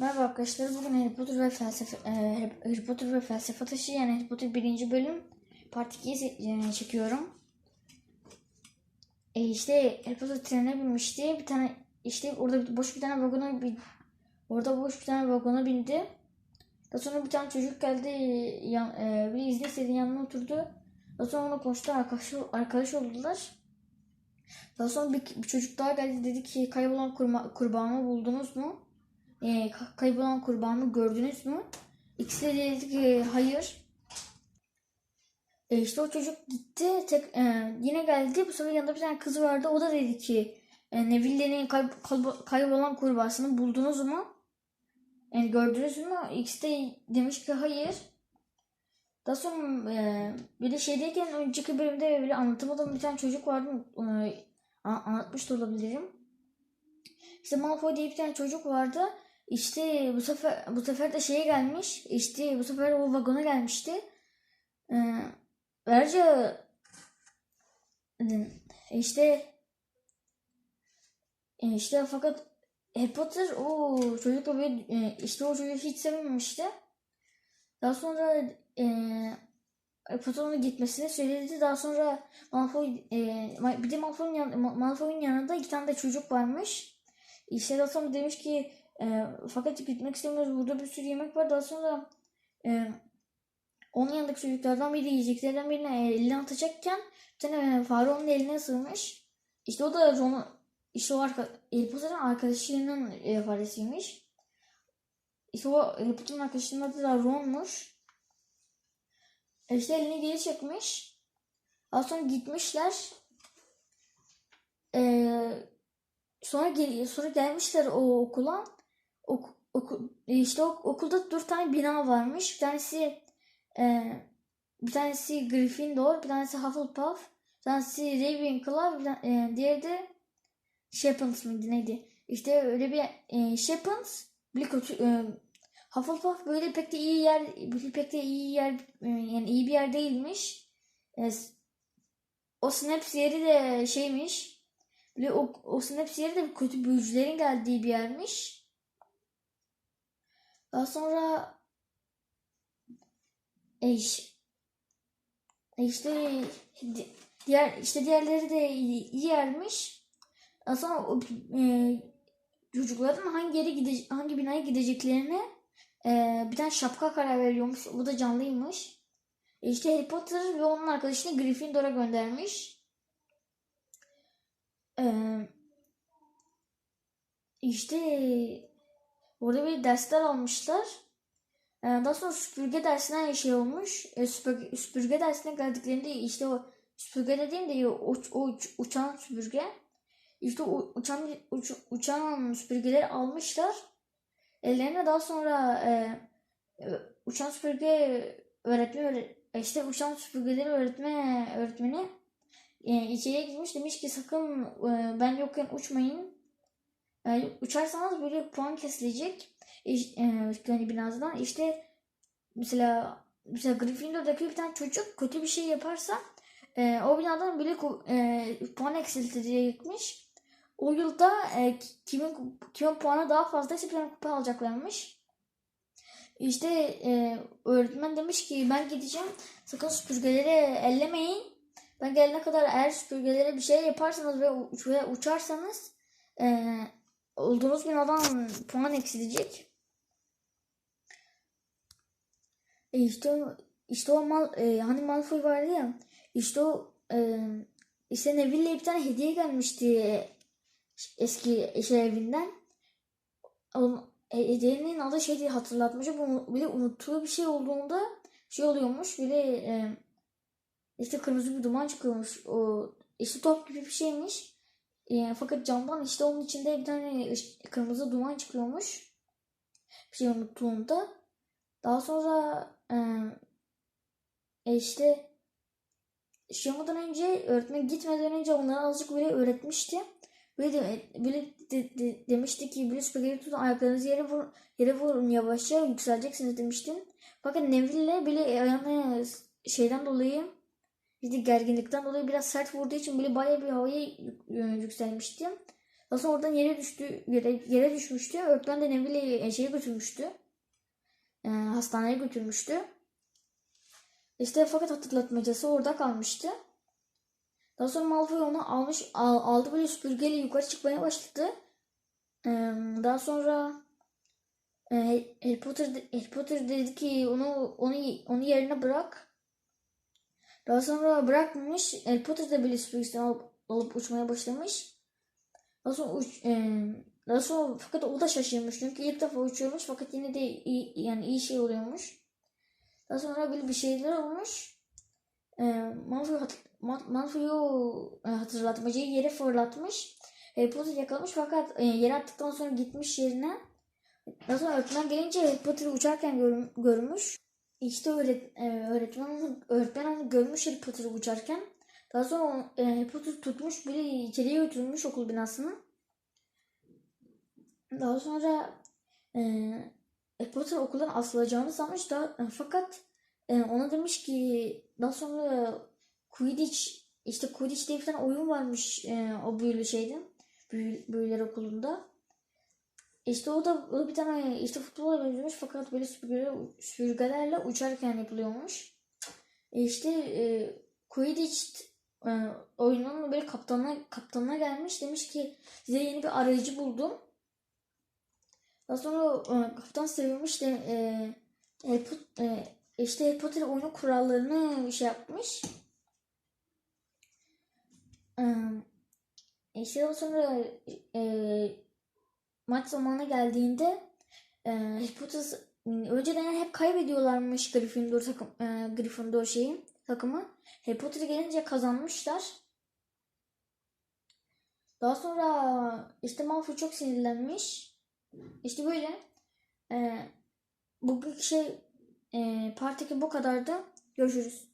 Merhaba arkadaşlar. Bugün Harry Potter ve felsefe e, Harry- Potter ve felsefe taşı yani Harry Potter birinci bölüm part 2'yi e, çekiyorum. E işte Harry Potter trenine binmişti. Bir tane işte orada boş bir tane vagona bir orada boş bir tane vagona bindi. Daha sonra bir tane çocuk geldi. Yan, e, bir izni istedi yanına oturdu. Daha sonra onunla konuştu. Arkadaş, arkadaş oldular. Daha sonra bir, bir çocuk daha geldi dedi ki kaybolan kurma, kurbanı buldunuz mu? E, ka- kaybolan kurbanı gördünüz mü? İkisi de dedi ki hayır. E işte o çocuk gitti. Tek, e, yine geldi. Bu sefer yanında bir tane kız vardı. O da dedi ki e, Neville'nin kay- kaybo- kaybolan kurbağasını buldunuz mu? Yani gördünüz mü? İkisi de demiş ki hayır. Daha sonra e, bir de şeydeyken önceki bölümde böyle anlatamadığım bir tane çocuk vardı. E, anlatmış da olabilirim. İşte Malfoy diye bir tane çocuk vardı. İşte bu sefer bu sefer de şeye gelmiş. İşte bu sefer o vagona gelmişti. Ee, ayrıca işte e, işte fakat Harry Potter o çocukla böyle e, işte o çocuğu hiç sevmemişti. Daha sonra e, Harry Potter onun gitmesini söyledi. Daha sonra Malfoy e, bir de Malfoy'un Malfoy'un yanında iki tane de çocuk varmış. İşte daha sonra demiş ki e, fakat gitmek istemiyoruz. Burada bir sürü yemek var. Daha sonra e, onun yanındaki çocuklardan biri yiyeceklerden birine elini atacakken bir tane fare onun eline sığmış. İşte o da Ron, işte o arka, Harry Potter'ın arkadaşının e, faresiymiş. İşte o Harry Potter'ın arkadaşının adı da Ron'muş. E İşte elini geri çekmiş. Daha sonra gitmişler. Eee Sonra gel sonra gelmişler o okula. Ok, oku, işte o, okulda dört tane bina varmış. Bir tanesi e, bir tanesi Gryffindor, bir tanesi Hufflepuff, bir tanesi Ravenclaw, bir tane, e, diğeri de Shappens mıydı neydi? İşte öyle bir e, Shappens, bir e, Hufflepuff böyle pek de iyi yer, pek de iyi yer, e, yani iyi bir yer değilmiş. E, o Snaps yeri de şeymiş. Böyle o, o Snaps yeri de kötü büyücülerin geldiği bir yermiş. Daha sonra e, iş- e işte di- diğer işte diğerleri de yermiş. Daha sonra o, e, çocukların hangi yere gide hangi binaya gideceklerine e, bir tane şapka karar veriyormuş. Bu da canlıymış. E işte Harry Potter ve onun arkadaşını Gryffindor'a göndermiş. Ee, işte orada bir dersler almışlar. Ee, daha sonra süpürge dersine şey olmuş. Ee, süpürge, dersine geldiklerinde işte o süpürge dediğim de o, o uç- uçan süpürge. İşte o uçan uç, uçan süpürgeleri almışlar. Ellerine daha sonra e, e, uçan süpürge öğretmen öğre- işte uçan süpürgeleri öğretme öğretmeni e, içeriye gitmiş demiş ki sakın e, ben yokken uçmayın. E, uçarsanız böyle puan kesilecek. E, e, yani binazdan işte mesela mesela Gryffindor'daki bir tane çocuk kötü bir şey yaparsa e, o binadan bile e, puan eksiltilecekmiş. O yılda e, kimin kimin puanı daha fazlaysa bir kupa alacaklarmış. İşte e, öğretmen demiş ki ben gideceğim sakın süpürgeleri ellemeyin. Ben gelene kadar eğer süpürgelere bir şey yaparsanız ve, ve uçarsanız e, olduğunuz binadan puan eksilecek. E işte işte o mal e, hani Malfoy vardı ya işte o e, işte Neville'ye bir tane hediye gelmişti eski şey evinden. Onun, e, hediyenin adı şeydi hatırlatmışım. Bu bile unuttuğu bir şey olduğunda şey oluyormuş. Bile e, işte kırmızı bir duman çıkıyormuş. O işte top gibi bir şeymiş. E, fakat camdan işte onun içinde bir tane kırmızı duman çıkıyormuş. Bir şey unuttuğunda. Daha sonra e, e işte şey önce öğretmen gitmeden önce onlara azıcık böyle öğretmişti. Böyle, de, böyle de- de- demişti ki böyle süpürgeyi tutun ayaklarınızı yere, vur, yere vurun yavaşça yükseleceksiniz demiştim. Fakat Neville'le böyle ayağını şeyden dolayı işte gerginlikten dolayı biraz sert vurduğu için böyle bayağı bir havaya yük- yükselmişti. Daha sonra oradan yere düştü, yere, yere düşmüştü. Öğretmen de Neville'i şeye götürmüştü. Ee, hastaneye götürmüştü. İşte fakat hatırlatmacası orada kalmıştı. Daha sonra Malfoy onu almış, al- aldı böyle süpürgeyle yukarı çıkmaya başladı. Ee, daha sonra e, Harry Potter Harry Potter dedi ki onu onu onu yerine bırak. Daha sonra bırakmamış. Harry Potter da böyle süpürgesini alıp, alıp uçmaya başlamış. Daha sonra uç, e, daha sonra fakat o da şaşırmış çünkü ilk defa uçuyormuş fakat yine de iyi, yani iyi şey oluyormuş. Daha sonra böyle bir şeyler olmuş. E, Malfoy hat, Ma- Malfoy'u e, hatırlatmacayı yere fırlatmış. Harry Potter yakalamış fakat e, yere attıktan sonra gitmiş yerine. Daha sonra öğretmen gelince Harry Potter'ı uçarken gör, görmüş. İşte öğret, e, öğretmen, onu, öğretmen onu görmüş Harry Potter'ı uçarken. Daha sonra o, e, Harry Potter tutmuş böyle içeriye götürmüş okul binasına. Daha sonra e, Harry Potter okuldan asılacağını sanmış da e, fakat e, ona demiş ki daha sonra Quidditch işte Quidditch diye bir tane oyun varmış e, o büyülü şeyde. Büyü, büyüler okulunda. İşte o da, o bir tane işte futbola benzemiş fakat böyle süpürgelerle, süpürgelerle uçarken yapılıyormuş. E işte e, Quidditch e, oyunun böyle kaptanına, kaptanına gelmiş demiş ki size yeni bir arayıcı buldum. Daha sonra e, kaptan sevinmiş de e, Harry Pot- e, işte Harry Potter oyunun kurallarını şey yapmış. E, işte daha sonra e, maç zamanı geldiğinde e, Potter önceden hep kaybediyorlarmış Gryffindor takım e, Gryffindor şeyi takımı. Harry Potter gelince kazanmışlar. Daha sonra işte Malfoy çok sinirlenmiş. İşte böyle. E, bugünkü şey e, partiki bu kadardı. Görüşürüz.